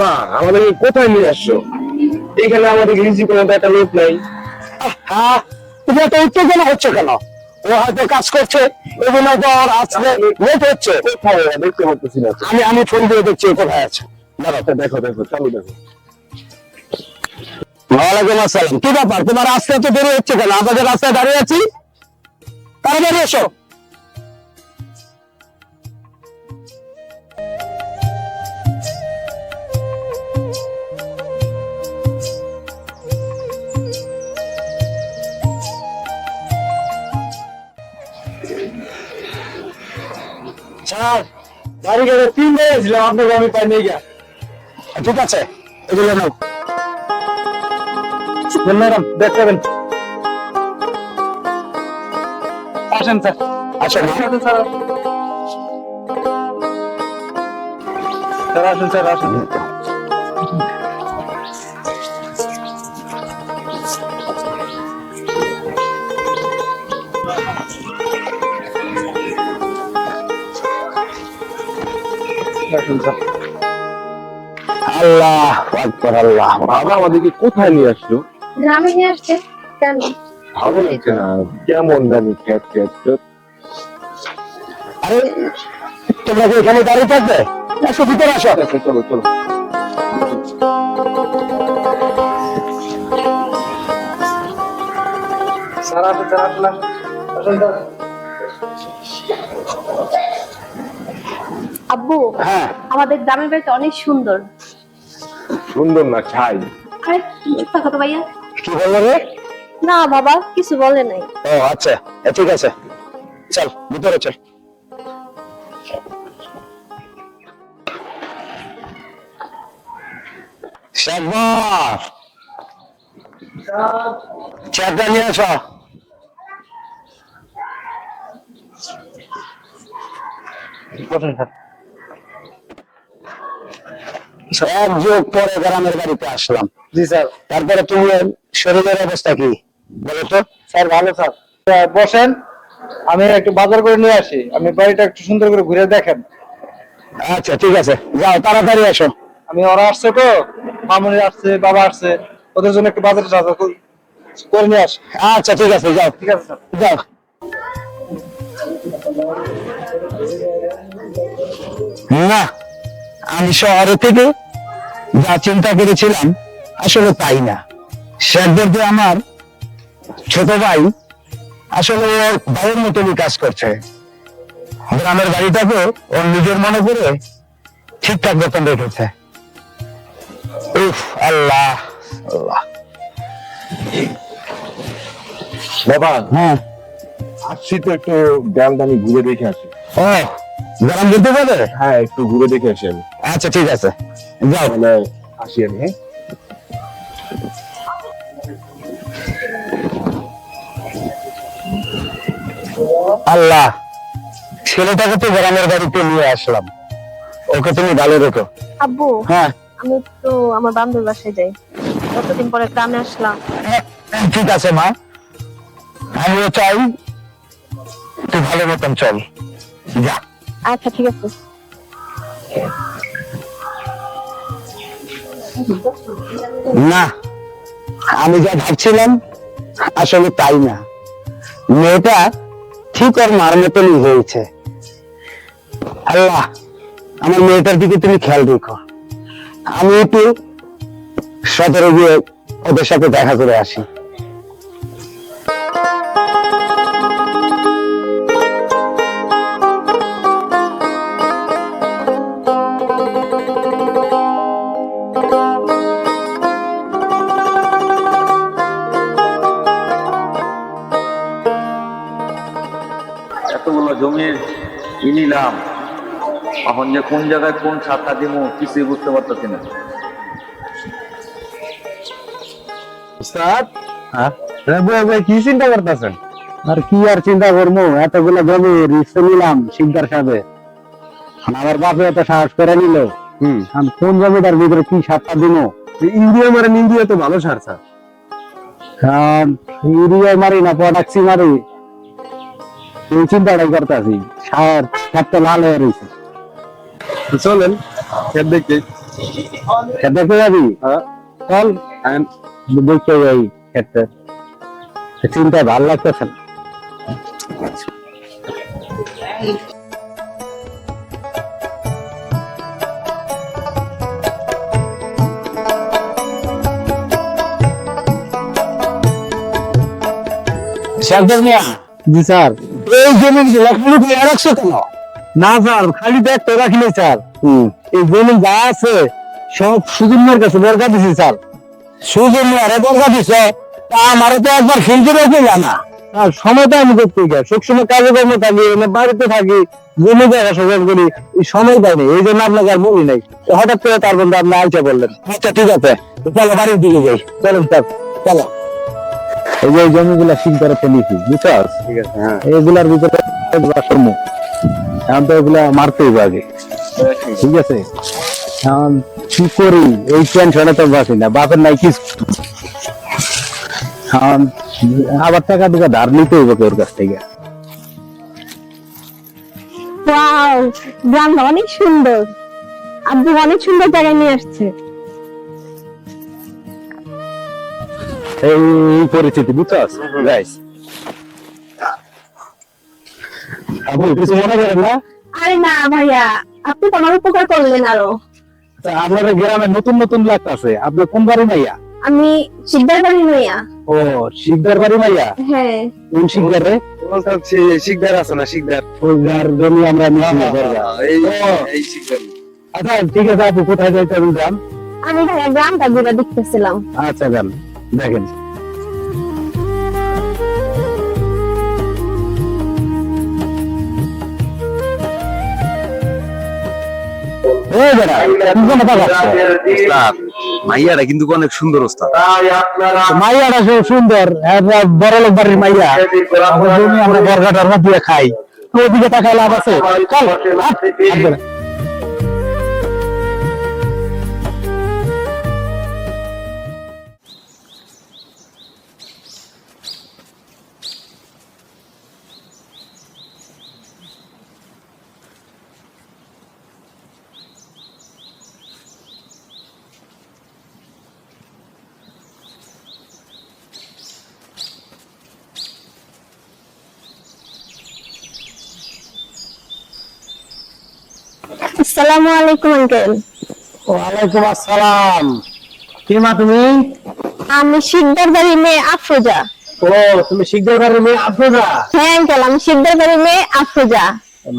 বাবা আমাদেরকে কোথায় নিয়ে আসছো? এখানে আমাদের করার তো একটা লোক নাই। হ্যাঁ তুমি এত উত্তেজনা হচ্ছে কেন? ও হয়তো কাজ করছে এগুলো লেট হচ্ছে। দেখতে পাচ্ছি না। আমি আমি ফোন দিয়ে দেখছি কোথায় আছে। আচ্ছা, দেখো দেখো চালু দেখো। ওয়ালাইকুম আসসালাম। কি ব্যাপার? তোমার আসতে তো দেরি হচ্ছে কেন? আমাদের রাস্তায় দাঁড়িয়ে আছি তাড়াতাড়ি এসো। স্যার গাড়ি গাড়ি তিন দিয়েছিলাম আপনাকে আমি পাই নিয়ে গিয়া। ঠিক আছে এগুলো নাও। ম্যাডাম দেখবেন আসেন স্যার। আসেন স্যার। স্যার আসেন স্যার আসেন। আল্লাহ আকবার আল্লাহ বাবা আমাদেরকে কোথায় নিয়ে আসছো গ্রামে নিয়ে আসছে কেন? ভালো লাগছে না। কেমন জানি খ্যাত খ্যাত খ্যাত। আরে তোমরা কি এখানে দাঁড়িয়ে থাকবে? আসো ভিতরে আসো। চলো চলো স্যার আসেন স্যার আসেন আসেন। আব্বু হ্যাঁ। আমাদের গ্রামের বাড়িটা অনেক সুন্দর। সুন্দর না ছাই। আরে থাকো তো ভাইয়া। কি বলল রে? না বাবা কিছু বলে নাই। ও আচ্ছা। ঠিক আছে। চল ভিতরে চল। শেখবার চেয়ারটা নিয়ে আসো। বসেন স্যার এক যোগ পরে গ্রামের বাড়িতে আসলাম। জি স্যার। তারপরে তুমি শরীরের অবস্থা কি? বলো তো। স্যার ভালো স্যার। বসেন। আমি একটু বাজার করে নিয়ে আসি। আমি বাড়িটা একটু সুন্দর করে ঘুরে দেখেন। আচ্ছা ঠিক আছে। যাও তাড়াতাড়ি আসো। আমি ওরা আসছে তো মামুনি আসছে বাবা আসছে। ওদের জন্য একটু বাজারে টাজার করে নিয়ে আসি। আচ্ছা ঠিক আছে যাও। ঠিক আছে স্যার। যাও। না আমি শহরে থেকে যা চিন্তা করেছিলাম আসলে তাই না? শেখদের যে আমার ছোট ভাই আসলে ভাইয়ের মতনই কাজ করছে। গ্রামের বাড়িটাকে ওর নিজের মনে করে ঠিকঠাক বেতন রেখেছে। উফ আল্লাহ আল্লাহ। বাবা হ্যাঁ। আসছি তো একটু গ্রামটা আমি ঘুরে দেখে আসি। ও গ্রাম যেতে পারে হ্যাঁ একটু ঘুরে দেখে আসি আমি। আচ্ছা ঠিক আছে। যাও। মানে আসি আমি হ্যাঁ? আল্লাহ ছেলেটাকে তো গ্রামের বাড়িতে নিয়ে আসলাম। ওকে তুমি ভালো রেখো। আব্বু হ্যাঁ। আমি তো আমার বান্ধবীর বাসায় যাই। কতদিন পরে গ্রামে আসলাম? ঠিক আছে মা। আমিও চাই তুই ভালো মতন চল। যা। আচ্ছা ঠিক আছে। না, আমি যা ভাবছিলাম, আসলে তাই না। মেয়েটা ঠিক ওর মার মতনই হয়েছে। আল্লাহ, আমার মেয়েটার দিকে তুমি খেয়াল রেখো। আমি একটু সদরে গিয়ে ওদের সাথে দেখা করে আসি। এতগুলো জমি ই নিলাম এখন যে কোন জায়গায় কোন শাখা দিব কিছুই বুঝতে পারতেছি না। স্যার হ্যাঁ? ভাই কি চিন্তা করতেছেন? আর কি আর চিন্তা করব? এতগুলো জমি রিস্ক নিলাম শিকদার সাথে আমার বাপে এত সাহস করে নিল। হুম। আমি কোন জমিটার ভিতরে কি সাতটা দিন ইন্ডিয়া মারেন ইন্ডিয়া তো ভালো সার স্যার। ইউরিয়া মারি না পটাক্সি মারি। এই চিন্তাটাই করতেছি সার খেত তো লাল হয়ে রয়েছে। চলেন খেত দেখতে খেতে যাবি? চল। দেখতে যাই খেতে চিন্তা ভালো লাগতেছে না। জি স্যার। এই রাখছো কেন? না স্যার খালি তো একটা রাখিনি স্যার। এই যা আছে সব কাছে দরকার দিছি স্যার। দরকার দিছে? তা আমারও তো একবার খেলতে রেখে জানা আর সময় তো আমি করতে গিয়ে সবসময় থাকি এনে বাড়িতে থাকি জমি জায়গা সজাগ করি এই সময় পাইনি এই জন্য আপনাকে আর বলি নাই। হঠাৎ করে তার বন্ধু আপনি আইসা বললেন আচ্ছা ঠিক আছে তো চলো বাড়ির দিকে যাই। চলুন স্যার চলো। এই যে জমিগুলা সিং করে ফেলিছি হ্যাঁ। এগুলার ভিতরে এখন তো এগুলা মারতেই আগে। ঠিক আছে? এখন কি করি? এই টেনশনে তো বাসি না বাপের নাই কি এখন আবার টাকা টুকা ধার নিতে হইব ওর কাছ থেকে। ওয়াও গ্রামটা অনেক সুন্দর। আব্বু অনেক সুন্দর জায়গায় নিয়ে আসছে। এই পরিস্থিতি বুঝছস? গাইস আপু কিছু মনে করেন না? আরে না ভাইয়া আপনি তো উপকার করলেন আরও। তা গ্রামে নতুন নতুন লাগতেছে আপনার কোন বাড়ি মাইয়া আমি শিকদার বাড়ি নইয়া ও শিকদার বাড়ি মাইয়া হ্যাঁ। কোন শিকদার? রে শিকদার আছে না শিকদার। যার জমি আমরা নিয়েছি এই এই শিকদার। আচ্ছা ঠিক আছে আপু কোথায় যাইতে হবে গ্রাম আমি ভাইয়া গ্রামটা ঘুরে দেখতেছিলাম। আচ্ছা যান। দেখেন। মাইয়াটা কিন্তু অনেক সুন্দর ওস্তাদ। মাইয়াটা সে সুন্দর বড় লোক বাড়ির মাইয়া। আমরা বরগাটার দিয়ে খাই। তো ওদিকে আছে আসসালামু আলাইকুম আঙ্কেল। ওয়ালাইকুম আসসালাম। কি মা তুমি? আমি শিকদার বাড়ির মেয়ে আফরোজা। ও তুমি বাড়ির মেয়ে আফরোজা? হ্যাঁ আঙ্কেল আমি শিকদার বাড়ির মেয়ে আফরোজা।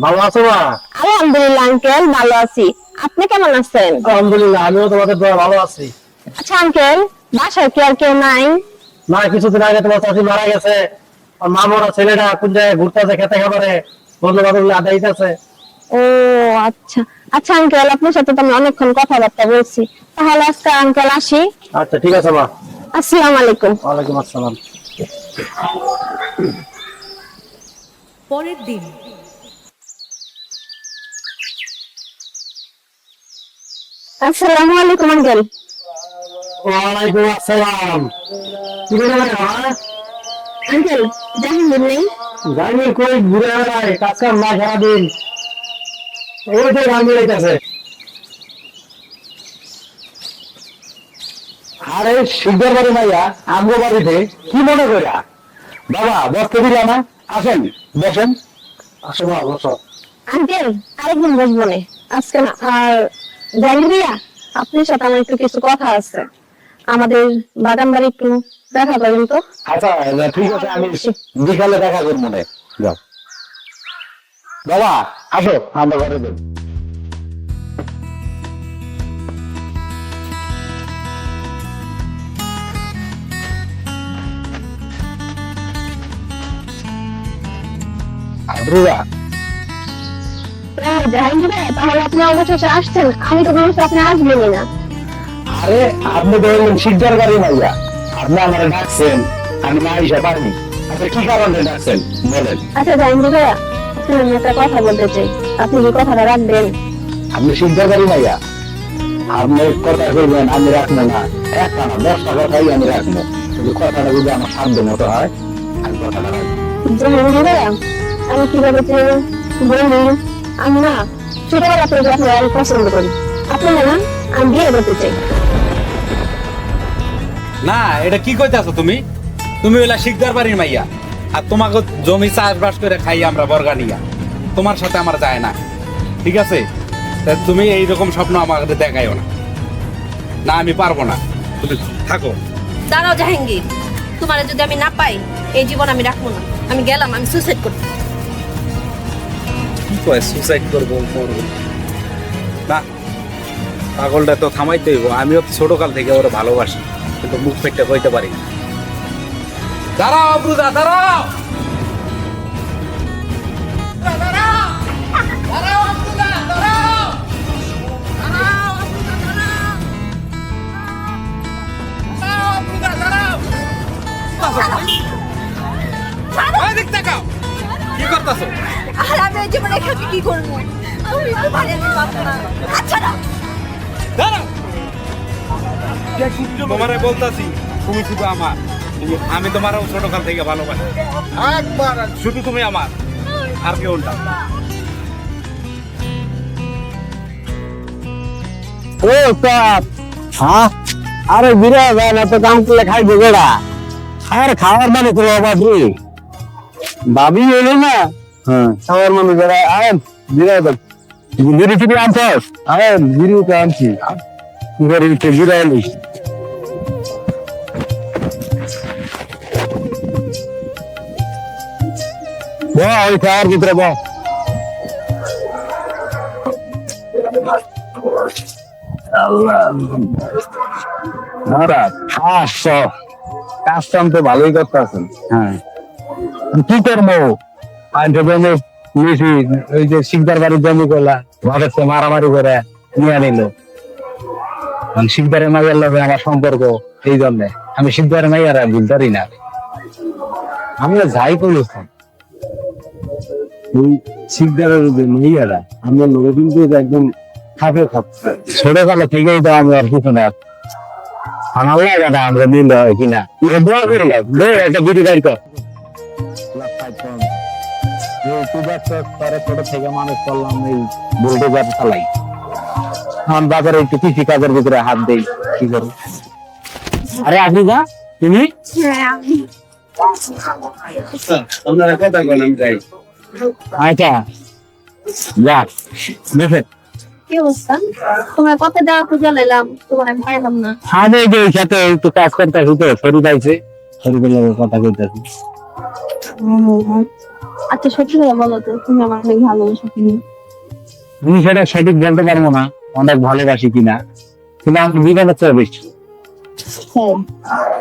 ভালো আছো মা? আলহামদুলিল্লাহ আঙ্কেল ভালো আছি। আপনি কেমন আছেন? আলহামদুলিল্লাহ আমিও তোমাদের দোয়া ভালো আছি। আচ্ছা আঙ্কেল বাসায় কি আর কেউ নাই? না কিছুদিন আগে তোমার চাষি মারা গেছে। আর মামরা ছেলেটা কোন জায়গায় ঘুরতেছে খেতে খাবারে বন্ধু বান্ধব আড্ডা দিতেছে। ও আচ্ছা। আচ্ছা আঙ্কেল আপনার সাথে তো আমি অনেকক্ষণ কথাবার্তা বলছি। তাহলে আজকে আঙ্কেল আসি। আচ্ছা ঠিক আছে মা। আসসালামু আলাইকুম। ওয়ালাইকুম আসসালাম। পরের দিন। আসসালামু আলাইকুম আঙ্কেল ওয়ালাইকুম আসসালাম। কি করে মা? আঙ্কেল জাহাঙ্গীর নেই? জানি কই ঘুরে বেড়ায় কাজ কাম না সারাদিন। ওই তো গান আরে বাড়ি ভাইয়া আমগো বাড়িতে কি মনে করা বাবা বসতে দিলা না? আসেন বসেন। আসো মা বসো। আঙ্কেল আরেকদিন বসবো নে। আজকে না আর জাহাঙ্গীর ভাইয়া আপনার সাথে আমার একটু কিছু কথা আছে। আমাদের বাগান বাড়ি একটু দেখা করবেন তো? আচ্ছা ঠিক আছে আমি বিকালে দেখা করব মনে যাও। বাবা আসো আমরা ঘরে যাই। আদ্রুরা হ্যাঁ, তাহলে আপনি অবশেষে আসছেন আমি তো আপনি আসবেনই না। আরে আপনি হলেন শিকদার বাড়ি মাইয়া। আপনি আমার ডাকছেন আমি না এসে পারিনি। আচ্ছা কি কারণে ডাকছেন? বলেন। আচ্ছা জাহাঙ্গীর ভাইয়া। আপনার আমি একটা কথা বলতে চাই। আপনি কি কথাটা রাখবেন? আপনি শিকদার বাড়ি মাইয়া। আপনি কথা করবেন আমি রাখব না। একটা না দশটা কথাই আমি রাখব। কিন্তু কথাটা যদি আমার সাধ্য মতো হয় আমি কথাটা রাখব। ভাইয়া আমি কীভাবে বলব আমি না ছোটবেলা থেকে আপনার অনেক পছন্দ করি। আপনারা না আমি বিয়ে করতে চাই। না এটা কি কইতাছো তুমি? তুমি হইলা শিকদার বাড়ির মাইয়া। আর তোমাকে জমি চাষবাস করে খাই আমরা বর্গানিয়া তোমার সাথে আমার যায় না। ঠিক আছে? তুমি এইরকম স্বপ্ন আমাকে দেখাইও না। না আমি পারব না। তুমি থাকো। দাঁড়াও জাহাঙ্গীর। তোমার যদি আমি না পাই এই জীবন আমি রাখব না। আমি গেলাম আমি সুসাইড করতে। কি কয় সুসাইড করব করব না পাগলটা তো থামাইতে হইব। আমিও ছোটকাল থেকে ওরা ভালোবাসি কিন্তু মুখ পেটটা কইতে পারি না। দাঁড়াও ব্রুদা দাঁড়াও। কি করতেছো? আর আমি এই জীবনে এখানে কি করব? আমি তো পারি আমি পারব না। আচ্ছা না দাঁড়াও। তোমারে বলতাছি তুমি শুধু আমার। আমি তোমারও ছোটকাল থেকে ভালোবাসি। একবার শুধু তুমি আমার আর কেউ না। ও কাপ হ্যাঁ? আরে বিরা যায় না তো কাম করলে খাইবো বেড়া আর খাওয়ার মানে তো বাবু ভাবি এলো না? হ্যাঁ। খাওয়ার মানে বেড়া আয় বিরা বিড়ি টিড়ি আনছস? আয় বিড়ি তো আনছি। বিড়ি তো ব ওই ভিতরে ব তো ভালোই হ্যাঁ। কি করব? ওই যে শিকদার বাড়ির জমি করলা ঘরের মারামারি করে নিয়ে নিল। শিকদারের মাইয়ার লগে আমার সম্পর্ক এই জন্য। আমি শিকদারের মাইয়ার ভুলতারি না। আমরা যাই করেছি এই শিকদারের যে মাইয়ারা আমরা লোক কিন্তু একদম খাপে খাচ্ছে ছোটবেলা থেকেই তো আমরা পিছনে আছি আমার লাগে না আমরা নিলে হয় কিনা দোয়া করি দে একটা বিড়ি গাড়ি কর। ছোট থেকে মানুষ করলাম এই বুলডোজার চালাই। এখন বাজারে একটু কৃষি কাজের ভিতরে হাত দেই কি করি আরে আপনি যা তুমি? আপনারা কথা বলেন যাই। আচ্ছা। যা দেখে। কি অবস্থা? তোমার কথা দেওয়া খুঁজে লাইলাম তোমার আমি পাইলাম না। আরে যে সাথে একটু কাজ করতে শুধু শরীর আইছে শরীরের লগে কথা কইতেছি আচ্ছা সত্যি করে বলো তো তুমি আমার অনেক ভালোবাসো কিনা? আমি সেটা সঠিক বলতে পারব না অনেক ভালোবাসি কিনা। কিন্তু আমি চেয়ে বেশি? হ্যাঁ।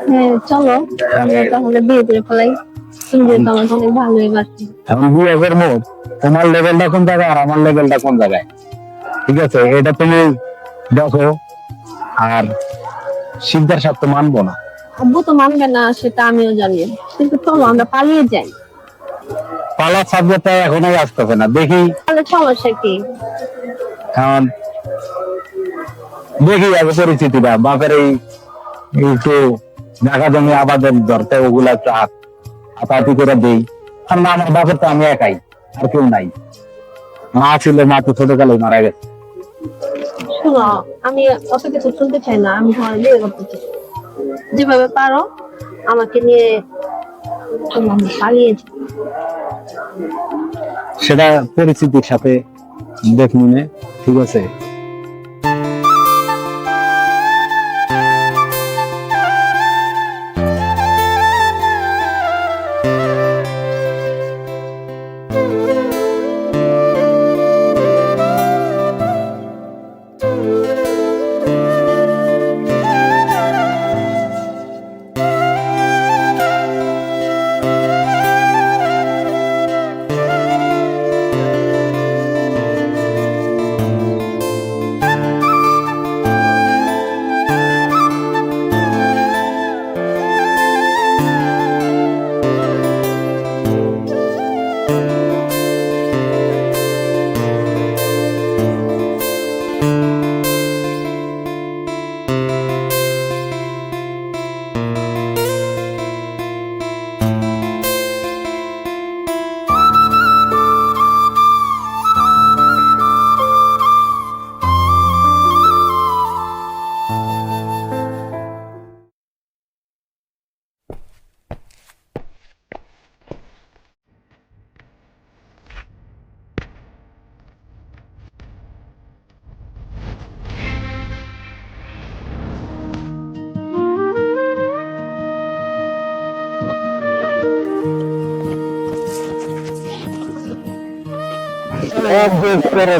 হ্যাঁ চলো তাহলে বিয়ে করে ফেলাই। এখন বিয়ে করব তোমার লেভেলটা কোন জায়গায় আর আমার লেভেলটা কোন জায়গায়? ঠিক আছে এটা তুমি দেখো আর শিকদার সাথে মানবো না। আব্বু তো মানবে না সেটা আমিও জানি। কিন্তু চলো আমরা পালিয়ে যাই। পালার সাবজেক্টটা এখনও আসতেছে না দেখি। তাহলে সমস্যা কি? এখন দেখি আগে পরিস্থিতিটা বাপের এই একটু জায়গা জমি আবাদের ধরতে ওগুলা একটু হাত হাতাহাতি করে দেই। আমার বাপের তো আমি একাই আর কেউ নাই। মা ছিল মা তো ছোটকালে মারা গেছে। আমি অত কিছু শুনতে চাই না আমি বিয়ে করতে চাই যেভাবে পারো আমাকে নিয়ে পালিয়ে সেটা পরিস্থিতির সাথে দেখুন ঠিক আছে?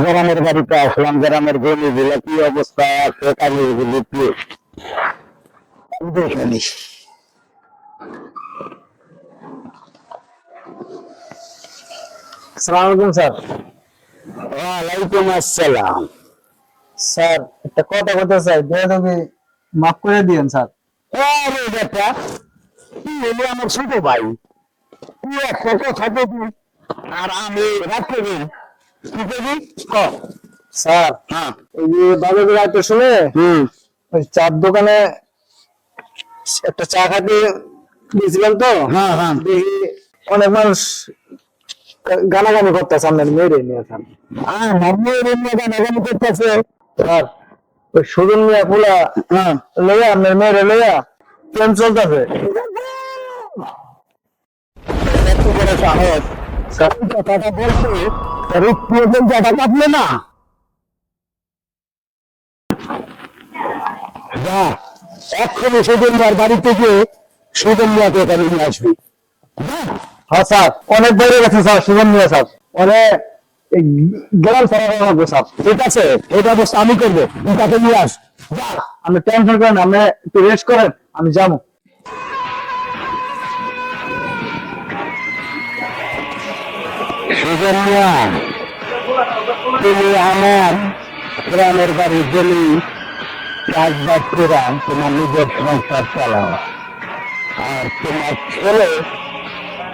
গ্রামের বাড়িতে আসলাম গ্রামের কি আছে আলাইকুম স্যার। ওয়ালাইকুম আসসালাম। স্যার একটা কথা কথা স্যার দয়া তুমি মাফ করে দিয়েন স্যার। আরে বেটা তুই হলি আমার ছোট ভাই? তুই কথা বলবি আর আমি রাখতে স্যার হ্যাঁ। এই যে শুনে হুম। ওই চার দোকানে একটা চা খাতে গেছিলাম তো। হ্যাঁ হ্যাঁ। দেখি অনেক মানুষ গানাগানি করতেছে আপনার মেয়েরে নিয়ে খান আমার মেয়ের এমনি গানাগানি করতেছে। স্যার ওই সুজন মিয়া পোলা হ্যাঁ। লইয়া আপনার মেয়েরে লইয়া প্রেম চলতেছে। এত বড় সাহস। কথাটা বলছে তার প্রয়োজন জায়গা কাটলে না। যা এক্ষুনি সুগন্ধার বাড়িতে গিয়ে সুগন্ধাকে এখানে নিয়ে আসবি। হ্যাঁ স্যার। অনেক বাইরে গেছে স্যার। সুজন মিয়া স্যার অনে গ্রাম সারা স্যার। ঠিক আছে এই ব্যবস্থা আমি করব। তাকে নিয়ে আস। আপনি টেনশন করেন আপনি একটু রেস্ট করেন আমি যাব। সুগন্যা তুমি আমার গ্রামের বাড়ি গেলি চাষবাস করে তোমার নিজের সংসার চালাও আর তোমার ছেলে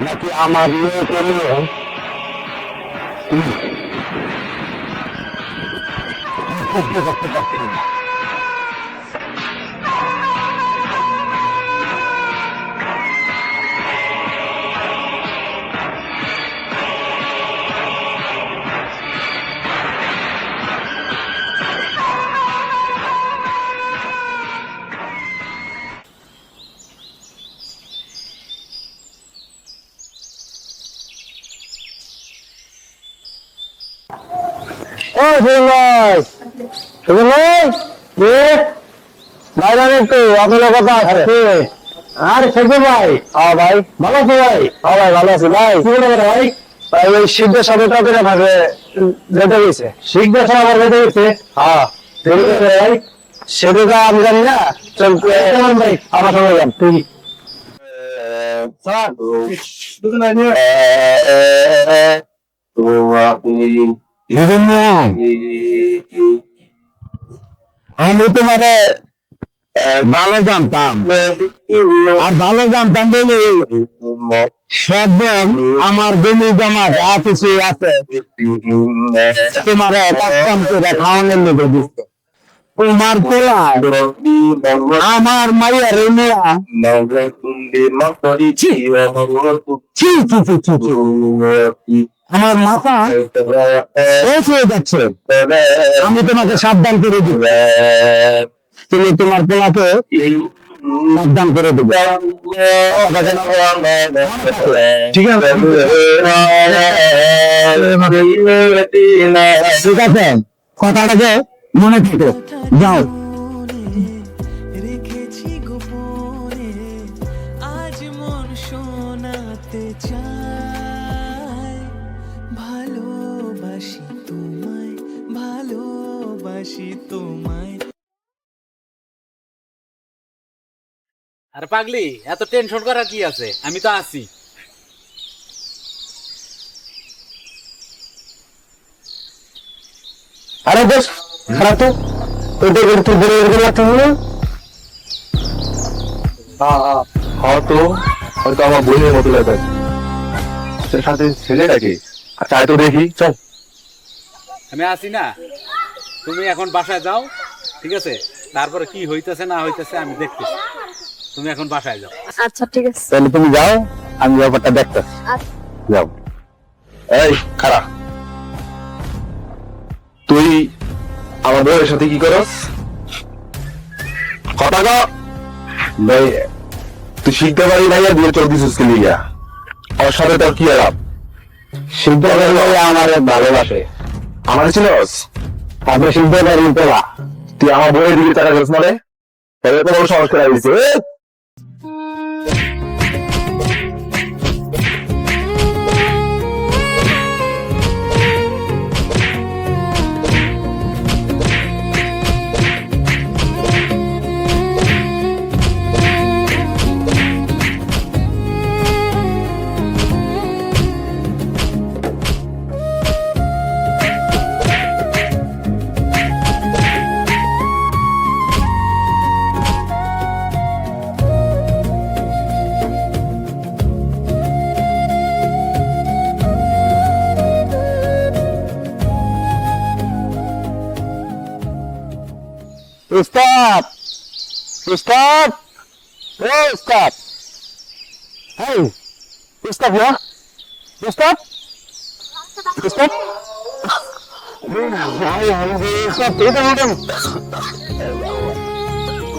নাকি আমার মেয়েকে নিয়ে করতে পারছি না। কথা আছে আর শেখে ভাই হ্যাঁ ভাই ভালো আছো ভাই হ্যাঁ ভাই ভালো আছি ভাই কি করে ভাই ভাই ওই শিখদের সাথে টাকা ভাবে যেতে গেছে শিখদের সাথে আবার যেতে গেছে হ্যাঁ ভাই সেটা আমি জানি না চল ভাই আমার সঙ্গে যান তুই স্যার দুজন নিয়ে সুগন্যা আমি আহ, ভালো জানতাম আর ভালো জানতাম বলে সব আমার জমি জমা যা কিছু আছে তোমার কাম করে খাওয়ানোর লোকে দিচ্ছে তোমার তোলা আমার ছি ছি ছি ছি ছি। আমার মাথা শেষ হয়ে যাচ্ছে। আমি তোমাকে সাবধান করে দিব। তুমি তোমার পোলাকে সাবধান করে দেবে। ঠিক আছে? ঠিক আছে? কথাটাকে মনে থেকো। যাও। আর পাগলি এত টেনশন করার কি আছে? আমি তো আছি। আরে বেশ খারাপ তো। তুই বলে এরকম লাগতে হলো হয়তো হয়তো আমার বোনের মতো লাগে। সাথে ছেলেটাকে চাই তো দেখি চল। আমি আছি না। তুমি এখন বাসায় যাও ঠিক আছে? তারপরে কি হইতেছে না হইতেছে আমি দেখতেছি। তুমি এখন বাসায় যাও। আচ্ছা ঠিক আছে। তাহলে তুমি যাও আমি ব্যাপারটা দেখতে আচ্ছা। যাও। এই খারা তুই আমার বউয়ের সাথে কি করস? কথা ক। ভাই তুই শিখতে পারি নাই আর বিয়ে চল দিছিস কে আমার সাথে তোর কি আলাপ? সিদ্ধ করলে আমার ভালোবাসে। আমার ছিলস তারপরে সিদ্ধ করি তোলা তুই আমার বউয়ের দিকে টাকা করিস মানে তবে তো বড় করে Ustaz. Hey, Ustaz. Ustaz ya? Ustaz?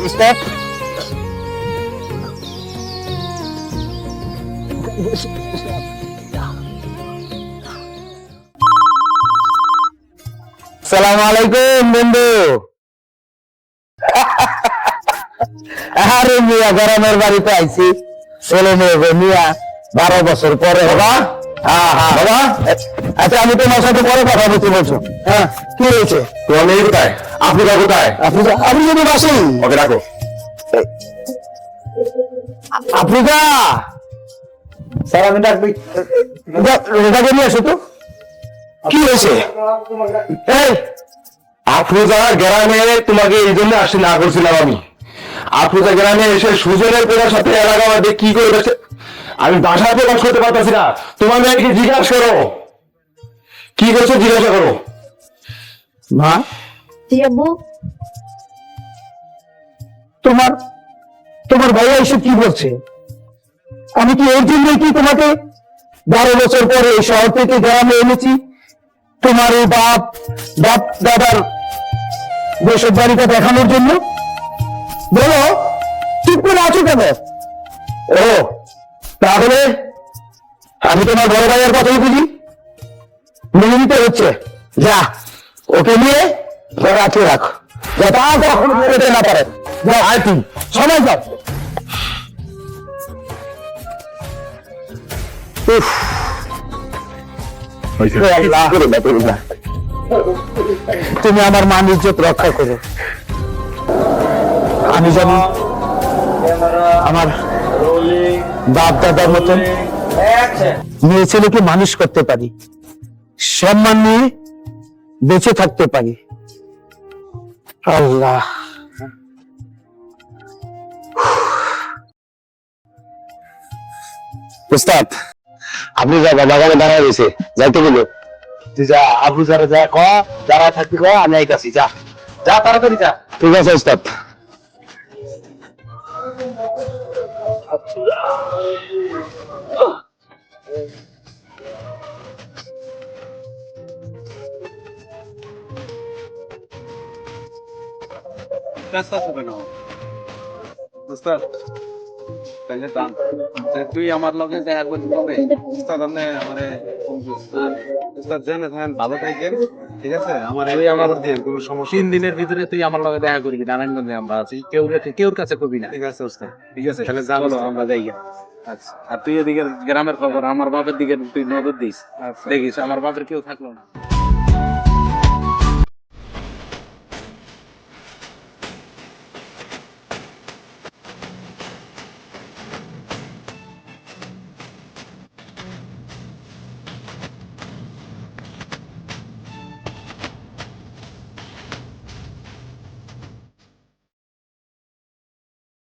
Ustaz? Assalamualaikum, Bindu. মিয়া গরমের বাড়িতে আইছি। ছেলে মেয়ে মিয়া বারো বছর পরে বাবা? হ্যাঁ হ্যাঁ। বাবা? আচ্ছা আমি তোমার সাথে পরে কথা বলতে বলছো। হ্যাঁ। কি হয়েছে? তোমার মেয়ে কোথায়? আফ্রিকা কোথায়? আপনি আপনি যদি বাসেন। ওকে রাখো। আফ্রিকা! স্যার আমি ডাকবি। রেখাকে নিয়ে আসো তো। কি হয়েছে? এই! গ্রামে তোমাকে এই জন্য আসতে না করছিলাম আমি। আফরোজা গ্রামে এসে সুজনের পেলার সাথে এলাকা মধ্যে কি করে গেছে? আমি ভাষায় প্রকাশ করতে পারতেছি না। তোমার মেয়েকে জিজ্ঞাসা করো। কি করছ জিজ্ঞাসা করো। মা? জি আব্বু তোমার তোমার ভাইয়া এসে কি বলছে? আমি কি এর জন্যই কি তোমাকে বারো বছর পরে এই শহর থেকে গ্রামে এনেছি? তোমার এই বাপ বাপ দাদার দেশের বাড়িটা দেখানোর জন্য? বলো চুপ করে আছো কেন? ও তাহলে আমি তোমার বড় ভাইয়ের কথাই বুঝি মেনে নিতে হচ্ছে। যা ওকে নিয়ে ঘরে আটকে রাখো। যা কখনো বেরোতে না পারে। যাও আয় তুমি। সময় যাও উফ, তুমি আমার মান ইজ্জত রক্ষা করো। আমি জানি আমার বাপ দাদার মতন মেয়ে ছেলেকে মানুষ করতে পারি সম্মান নিয়ে বেঁচে থাকতে পারি। আল্লাহ। উস্তাদ আপনি যা বাগানে দাঁড়ায় রয়েছে যাইতে বলো তুই যা আবু যারা যা ক দাঁড়ায় থাকবি ক আমি আইতাছি যা। যা তাড়াতাড়ি যা। ঠিক আছে উস্তাদ। তুই আমার লগে দেখা করতে আপনি আমারে ভালো থাকেন। ঠিক আছে? আমার এই আমার দিয়ে কোনো সমস্যা তিন দিনের ভিতরে তুই আমার লগে দেখা করবি নারায়ণগঞ্জে আমরা আছি। কেউ কেউর কাছে কবি না। ঠিক আছে ঠিক আছে? তাহলে যাব আমরা যাই। আচ্ছা। আর তুই এদিকে গ্রামের খবর আমার বাপের দিকে তুই নজর দিস। দেখিস আমার বাপের কেউ থাকল না।